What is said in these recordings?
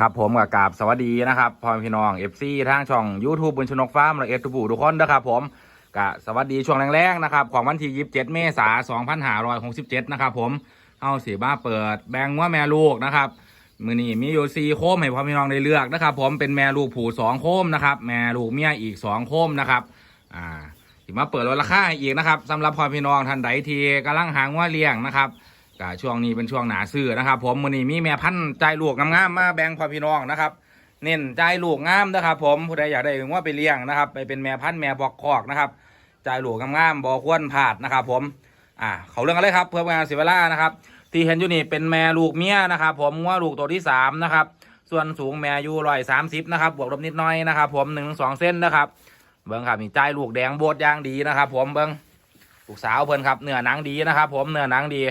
ครับผมกับกาบสวัสดีนะครับพ่อแม่พี่น้องเอฟซีทางช่อง YouTube บุญชนกฟาร์มและเอฟทูบูทุกคนนะครับผมกะสวัสดีช่วงแรงๆนะครับของวันที่ 27 เมษายน2567 นะครับผมเอาสีบ้าเปิดแบงว่าแม่ลูกนะครับมือนี้มีอยู่สี่โคมให้พ่อพี่น้องได้เลือกนะครับ ผมเป็นแม่ลูกผูสองโคมนะครับแม่ลูกเมียอีกสองโคมนะครับอ่าสิมาเปิดลดราคาอีกนะครับสำหรับพ่อพี่น้องท่านใดที่กำลังหางว่าเลี้ยงนะครับ ก็ช่วงนี้เป็นช่วงหนาซื้อนะครับ ผมมือนี้มีแม่พันธุ์ใจลูกงามๆมาแบ่งพ่อพี่น้องนะครับ เน้นใจลูกงามนะครับผมผู้ใดอยากได้ว่าไปเลี้ยงนะครับ ไปเป็นแม่พันธุ์แม่บอกคอกนะครับใจลูกงามๆบอควรพลาดนะครับ ผมอ่าเขาเรื่องอะไรครับเพื่อนการเสียเวลานะครับ ที่เห็นอยู่นี่เป็นแม่ลูกเมียนะครับ ผมว่าลูกตัวที่สามนะครับส่วนสูงแม่อยู่ร้อยสามสิบนะครับบวกลบนิดน้อยนะครับ ผมหนึ่งสองเส้นนะครับเบิ้งครับมีใจลูกแดงโบดย่างดีนะครับ ผมเบิ้งลูกสาวเพิ่นครับเนื้อหนังดีนะครับ ผมเนื้อหนังดี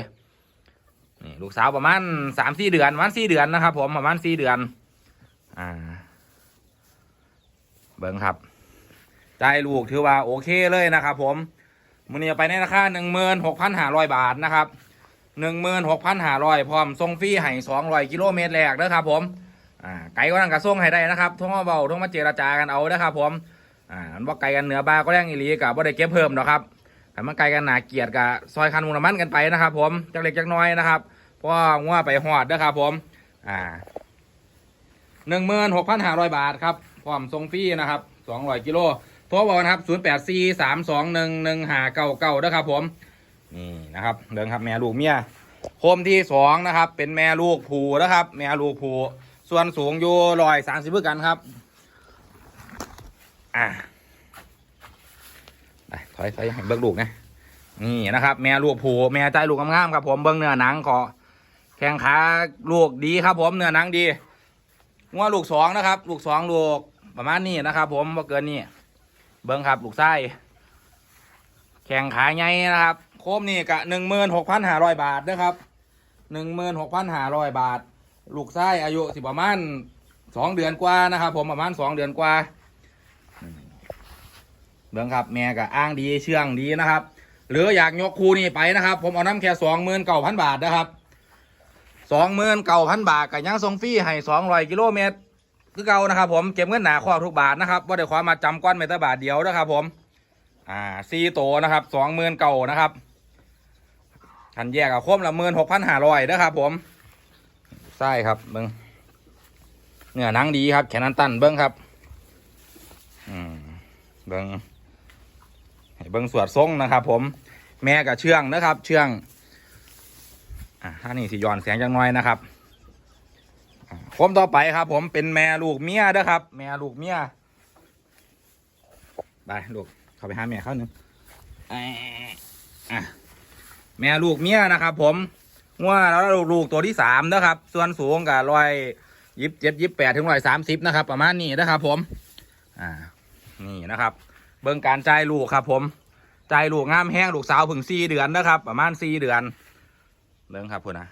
นี่ลูกสาวประมาณสามสี่เดือนประมาณสี่เดือนนะครับ ผมประมาณสี่เดือน อ่า เบิ้งครับใจลูกถือว่าโอเคเลยนะครับผมมือนี้เอาไปในราคาหนึ่งหมื่นหกพันห้าร้อยบาทนะครับหนึ่งหมื่นหกพันห้าร้อยพร้อมส่งฟรีให้สองร้อยกิโลเมตรแรกนะครับ ผม อ่า ไกลก็นั่งกระส่งให้ได้นะครับโท่งมาเบาโท่งมาเจรจากันเอานะครับ ผม อ่ามันว่าไกลกันเหนือบาก็แรงอีหลีกับว่าได้เก็บเพิ่มหรอครับแต่มันไกลกันหนาเกียรติกับซอยคันมูลมันกันไปนะครับ ผมจักเล็กจักน้อยนะครับ พราะว่างัวไปหอดนะครับผม อ่าหนึ่งหมื่นหกพันห้าร้อยบาทครับพร้อมส่งฟรีนะครับสองร้อยกิโลโทรบอกนะครับศูนย์แปดสี่สามสองหนึ่งหนึ่งห้าเก้าเก้านะครับผม นี่นะครับเดินครับแม่ลูกเมียโคมที่สองนะครับ เป็นแม่ลูกผูนะครับ แม่ลูกผูส่วนสูงอยู่ร้อยสามสิบเพื่อกันครับ อ่าไปถอยถอยให้เบิ้งลูกนะนี่นะครับ แม่ลูกผูแม่ใจลูกงามๆครับผมเบิ้งเนื้อหนังขอ แข้งขาลูกดีครับ ผมเนื้อหนังดีงัวลูกสองนะครับ ลูกสองลูกประมาณนี้นะครับ ผมบ่เกินนี้เบิ้งครับลูกไส้แข้งขาใหญ่นะครับ โคมนี่กะหนึ่งหมื่นหกพันห้าร้อยบาทนะครับหนึ่งหมื่นหกพันห้าร้อยบาท ลูกไส้อายุสิประมาณสองเดือนกว่านะครับ ผมประมาณสองเดือนกว่าเบื้งครับแม่กับอ้างดีเชื่องดีนะครับ หรืออยากยกคูนี่ไปนะครับ ผมเอาน้ำแค่สองหมื่นเก้าพันบาทนะครับ สองหมื่นเก้าพันบาทกับยังส่งฟรีให้สองร้อยกิโลเมตร คือเก่านะครับผมเก็บเงินหนาข้อทุกบาทนะครับว่าเดี๋ยวขอมาจำก้อนเมตรบาทเดียวนะครับผม อ่าซีโตนะครับสองหมื่นเก้านะครับทันแยกกับคมละหมื่นหกพันห้าร้อยนะครับผมใช่ครับเบิ้งเนื้อหนังดีครับ แขนันตันเบิ้งครับ อืมเบิ้งให้เบิ้งสวดทรงนะครับ ผม แม่กับเชื่องนะครับ เชื่อง อ่าท่านี่สิย้อนแสงจังน้อยนะครับอ่าผมต่อไปครับ ผมเป็นแม่ลูกเมียนะครับ แม่ลูกเมียไปลูกเข้าไปหาแม่เขาหนึ่งอะแม่ลูกเมียนะครับ ผมว่าแล้วลูกตัวที่สามนะครับ ส่วนสูงกับร้อยยิบเจ็ดยิบแปดถึงร้อยสามสิบนะครับ ประมาณนี้นะครับ ผม อ่า นี่นะครับ เบิ่งการจ่ายลูกครับ ผมจ่ายลูกงามแห้งลูกสาวผึ่งสี่เดือนนะครับ ประมาณสี่เดือน เบิ่งครับพุ่นนะ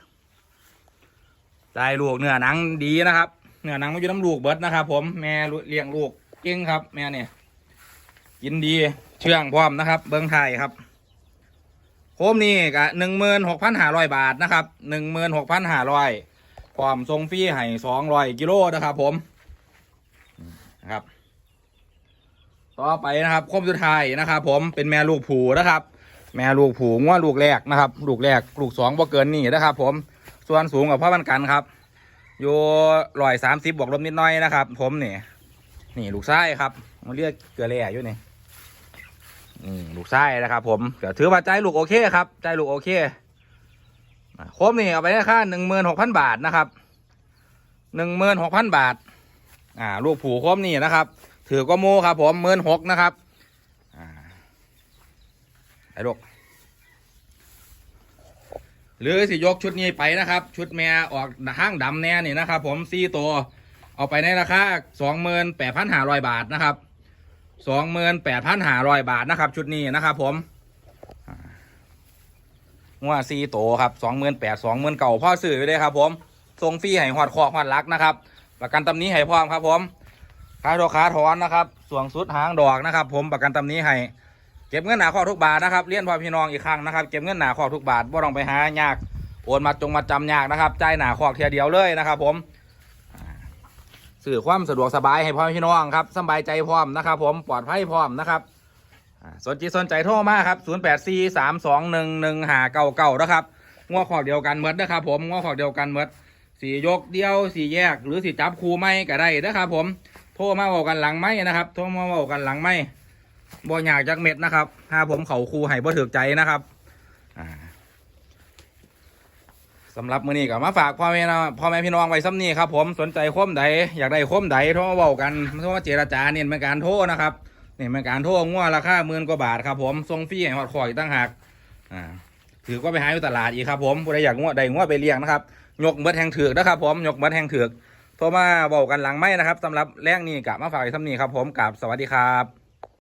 จ่ายลูกเนื้อหนังดีนะครับ เนื้อหนังมันอยู่น้ำลูกเบิดนะครับ ผมแม่เลี้ยงลูกเก่งครับ แม่เนี่ยกินดีเชื่องพร้อมนะครับ เบิ่งไทยครับโคมนี่กะหนึ่งหมื่นหกพันห้าร้อยบาทนะครับหนึ่งหมื่นหกพันห้าร้อยพร้อมทรงฟรีให้สองร้อยกิโลนะครับผมนะครับ ต่อไปนะครับโคมสุดท้ายนะครับ ผมเป็นแม่ลูกผูนะครับ แม่ลูกผูง้วลูกแรกนะครับ ลูกแรกลูกสองบ่เกินนี่นะครับ ผมส่วนสูงกับพ่อมันกันครับอยู่ร้อยสามสิบบวกลบนิดน้อยนะครับ ผมนี่นี่ลูกไส้ครับมันเรียกเกลือแร่อยู่นี่นี่ลูกไส้นะครับ ผมเก็ถือว่าใจลูกโอเคครับ ใจลูกโอเคโคมนี่เอาไปได้ค่าหนึ่งหมื่นหกพันบาทนะครับหนึ่งหมื่นหกพันบาท อ่า ลูกผูโคมนี่นะครับ ถือก็โมครับ ผมหมื่นหกนะครับ ไอ้ลูกหรือสิยกชุดนี้ไปนะครับ ชุดแม่ออกห้างดำแน่นี่นะครับ ผมสี่ตัว เอาไปในราคาสองหมื่นแปดพันห้าร้อยบาทนะครับสองหมื่นแปดพันห้าร้อยบาทนะครับ ชุดนี้นะครับ ผมอ่าสี่ตัวครับสองหมื่นแปดสองหมื่นเก่าพ่อซื้อไปเลยครับ ผมส่งฟรีให้หอดคอหอดลักนะครับ ประกันตำหนี้ให้พร้อมครับ ผมค่าดอกขาถอนนะครับ ส่วงสุดหางดอกนะครับ ผมประกันตำหนี้ให้ ก็บเงินหนาข้อทุกบาทนะครับเลี้ยนพ่อพี่น้องอีกครั้งนะครับเก็บเงินหนาข้อทุกบาทบ่ต้องไปหายากโอนมาจงมาจำยากนะครับจ่ายหนาข้อเทียเดียวเลยนะครับ ผมสื่อความสะดวกสบายให้พ่อพี่น้องครับสบายใจพร้อมนะครับ ผมปลอดภัยพร้อมนะครับอ่าสนใจสนใจโทรมาครับ 0 8 4 3 2 1 1 5 9 9นะครับง้อขอกเดียวกันเมดนะครับผมง้อขอกเดียวกันเมดสี่ยกเดียวสี่แยก หรือสี่จับคูไม่ก็ได้นะครับ ผมโทรมาบอกกันหลังไม้นะครับโทรมาบอกกันหลังไม้ บ่อยากจากเม็ดนะครับ ถ้าผมเขาคูให้บ่ถือใจนะครับสำหรับมือนี้ก็มาฝากพ่อแม่นะพ่อแม่พี่น้องไว้ซ้ำนี้ครับผมสนใจโคมใดอยากได้โคมใดโทรมาเว้ากันโทรมาเจรจาเนี่ยเป็นการโทรนะครับเนี่เป็นการโทรงัวราคาหมื่นกว่าบาทครับผมส่งฟรีให้ฮอดคอยตั้งหากอ่าถือว่าไปหาอยู่ตลาดอีกครับผมผู้ใดอยากงัวใดงัวไปเลี้ยงนะครับยกเบิดแห่งถือกนะครับผมยกเบิดแห่งถือกโทรมาเว้ากันหลังไม้นะครับสำหรับแรงนี้กะมาฝากไว้ซ้ำนี้ครับผมกับสวัสดีครับ